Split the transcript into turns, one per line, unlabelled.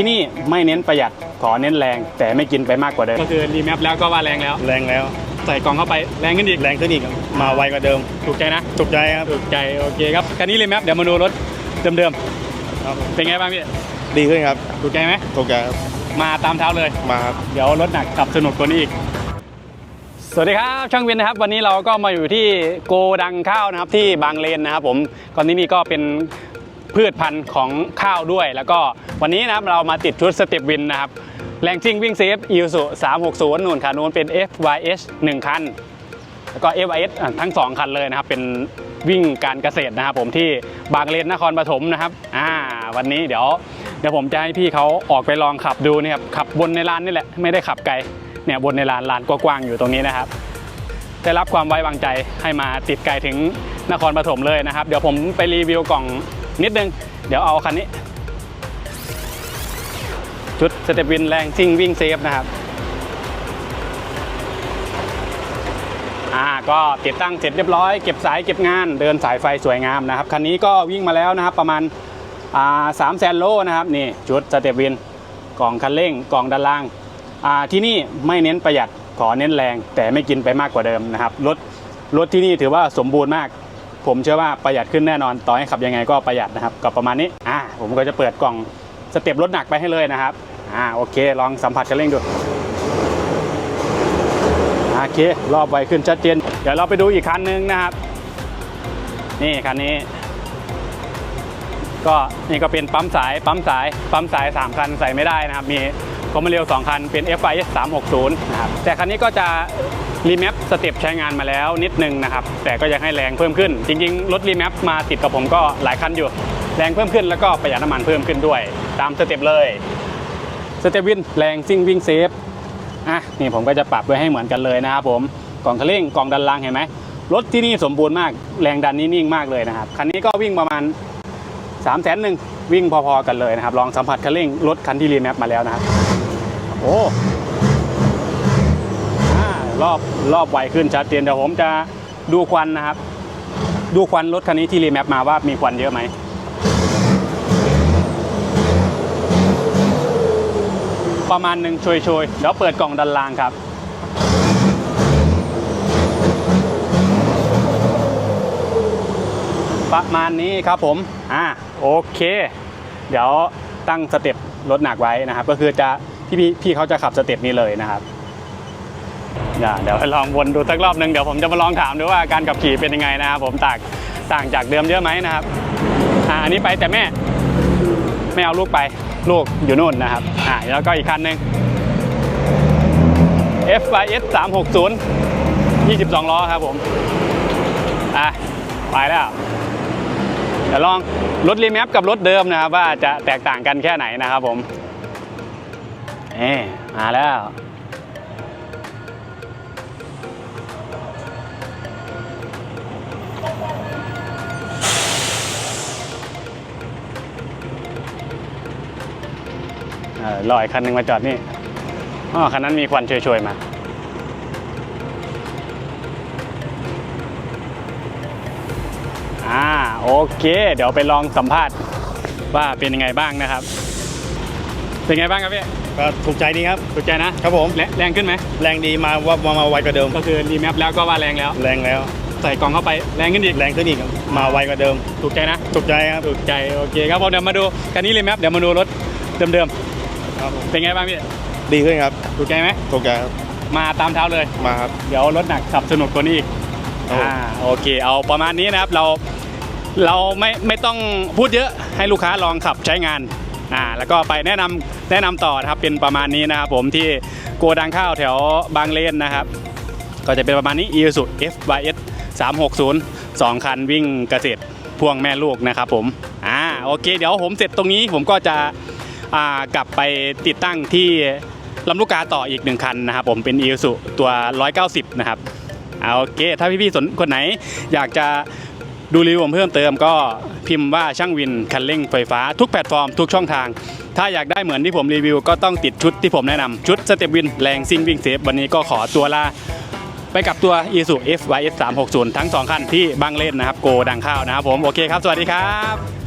ที่นี่ไม่เน้นประหยัดขอเน้นแรง แต่ไม่กินไปมากกว่าเดิม ก็คือรีแมปแล้วก็ว่าแรงแล้ว
แรงแล้ว
ใส่กล่องเข้าไปแรงขึ้นอีก
แรงขึ้นอีกครับมาไวกว่าเดิม
ถูกใจนะ
ถูกใจครับ
ถูกใจโอเคครับคันนี้รีแมปเดี๋ยวมาดูรถเดิม
ครับ
ๆเป็นไงบ้างพี่
ดีขึ้นครับ
ถูกใจไหม
ถูกใจครับ
มาตามเท้าเลย
มาครับ
เดี๋ยวรถหนักขับสนุกกว่านี้อีกสวัสดีครับช่างวินนะครับ วันนี้เราก็มาอยู่ที่โกดังข้าวนะครับที่บางเลนนะครับผมก่อนนี้นี่ก็เป็น พืชพันธุ์ของข้าวด้วย แล้วก็วันนี้นะครับเรามาติดชุดสเต็ปวินนะครับแรงซิ่งวิ่งเซฟอิ s u 360นู่นคันนู้นเป็น FYS 1คัน แล้วก็ FYS ทั้ง 2 คันเลยนะครับ เป็นวิ่งการเกษตรนะครับผมที่บางเลนนครปฐมนะครับอ่าวันนี้เดี๋ยวเดี๋ยวผมจะให้พี่เขาออกไปลองขับดูนะครับขับบนในลานนี่แหละไม่ได้ขับไกลเนี่ยบนในลานลานกว้างๆอยู่ตรงนี้นะครับได้รับความไว้วางใจให้มาติดไกลถึงนครปฐมเลยนะครับ เดี๋ยวผมไปรีวิวกล่อง นิดนึง เดี๋ยวเอาคันนี้ ชุดสเตปวินแรงซิ่งวิ่งเซฟนะครับอ่าก็ติดตั้งเสร็จเรียบร้อยเก็บสายเก็บงานเดินสายไฟสวยงามนะครับ คันนี้ก็วิ่งมาแล้วนะครับประมาณอ่าสามแสนโลนะครับนี่ชุดสเตปวินกล่องคันเร่งกล่องด้านล่างอ่าที่นี่ไม่เน้นประหยัดขอเน้นแรง แต่ไม่กินไปมากกว่าเดิมนะครับรถรถที่นี่ถือว่าสมบูรณ์มาก ผมเชื่อว่าประหยัดขึ้นแน่นอน ต่อให้ขับยังไงก็ประหยัดนะครับก็ประมาณนี้อ่าผมก็จะเปิดกล่องสเต็ปรถหนักไปให้เลยนะครับอ่าโอเค ลองสัมผัสคันเร่งดูโอเค รอบไวขึ้นชัดเจน เดี๋ยวเราไปดูอีกคันนึงนะครับ นี่คันนี้ ก็นี่ก็เป็นปั๊มสายปั๊มสายปั๊มสาย 3 คันใส่ไม่ได้นะครับ มีคอมเมเรียว2คันเป็น FIS 360นะครับแต่คันนี้ก็จะ รีแมปสเต็ปใช้งานมาแล้วนิดนึงนะครับ แต่ก็ยังให้แรงเพิ่มขึ้น จริงๆ รถรีแมปมาติดกับผมก็หลายคันอยู่ แรงเพิ่มขึ้นแล้วก็ประหยัดน้ำมันเพิ่มขึ้นด้วย ตามสเต็ปเลยสเต็ปวินแรงซิ่งวิ่งเซฟอะนี่ผมก็จะปรับไว้ให้เหมือนกันเลยนะครับผมกล่องคันเร่งกล่องดันล่างเห็นไหมรถที่นี่สมบูรณ์มากแรงดันนี่นิ่งมากเลยนะครับคันนี้ก็วิ่งประมาณ3ามแสนหนึ่งวิ่งพอๆกันเลยนะครับ ลองสัมผัสคันเร่งรถคันที่รีแมปมาแล้วนะครับโอ้ รอบรอบไวขึ้นชัดเจนเดี๋ยวผมจะดูควันนะครับ ดูควันรถคันนี้ที่รีแมปมาว่ามีควันเยอะไหมประมาณหนึ่งช่วยๆเดี๋ยวเปิดกล่องดันล่างครับประมาณนี้ครับผม อ่า โอเค เดี๋ยวตั้งสเต็ปรถหนักไว้นะครับ ก็คือจะพี่พี่เขาจะขับสเต็ปนี้เลยนะครับ เดี๋ยวลองวนดูสักรอบหนึ่งเดี๋ยวผมจะมาลองถามดูว่าการขับขี่เป็นยังไงนะครับผมต่างต่างจากเดิมเยอะไหมนะครับอ่าอันนี้ไปแต่แม่ไม่เอาลูกไปลูกอยู่นู่นนะครับอ่าแล้วก็อีกคันหนึ่ง FYS 360 22 ล้อครับผมอะไปแล้วเดี๋ยวลองรถรีแมปกับรถเดิมนะครับว่าจะแตกต่างกันแค่ไหนนะครับผมเอ๊มาแล้ว รออีกคันหนึ่งมาจอดนี่อ๋อคันนั้นมีควันโชยๆมาอ่าโอเค เดี๋ยวไปลองสัมภาษณ์ว่าเป็นยังไงบ้างนะครับ เป็นไงบ้างครับพี่
ก็ถูกใจดีครับ
ถูกใจนะครับ
ผม
แรแรงขึ้นไหม
แรงดีมาว่ามามาไวกว่าเดิม
ก็คือรีแมปแล้วก็ว่าแรงแล้ว
แรงแล้ว
ใส่กล่องเข้าไปแรงขึ้นอีก
แรงขึ้นอีกครับมาไวกว่าเดิม
ถูกใจนะ
ถูกใจครับ
ถูกใจโอเคครับผมเดี๋ยวมาดูคันนี้รีแมปเดี๋ยวมาดูรถเดิม
ครับผม
ๆเป็นไงบ้างพี่
ดีขึ้นครับ
ถูกใจไหม
ถูกใจครับ
มาตามเท้าเลย
มาครับ
เดี๋ยวรถหนักขับสนุกกว่านี้อีก
ครับผม
อ่าโอเค เอาประมาณนี้นะครับเราเราไม่ไม่ต้องพูดเยอะให้ลูกค้าลองขับใช้งานอ่าแล้วก็ไปแนะนำแนะนำต่อนะครับเป็นประมาณนี้นะครับผมที่โกดังข้าวแถวบางเลนนะครับ ก็จะเป็นประมาณนี้ i s u FYS 360 2 คันวิ่งเกษตรพ่วงแม่ลูกนะครับผมอ่าโอเค เดี๋ยวผมเสร็จตรงนี้ผมก็จะอ่า กลับไปติดตั้งที่ลำลูกกาต่ออีกหนึ่งคันนะครับผมเป็น i s u ตัว 190 นะครับเอาโอเค ถ้าพี่ๆสนคนไหนอยากจะดูรีวิวผมเพิ่มเติมก็พิมพ์ว่าช่างวินคันเร่งไฟฟ้าทุกแพลตฟอร์มทุกช่องทาง ถ้าอยากได้เหมือนที่ผมรีวิว ก็ต้องติดชุดที่ผมแนะนำชุดสเต็ปวินแรงซิ่งวิ่งเซฟวันนี้ก็ขอตัวลาไปกับตัว i s u FYS 360 ทั้ง 2 คันที่บางเลนนะครับ โกดังข้าวนะครับผม โอเคครับ สวัสดีครับ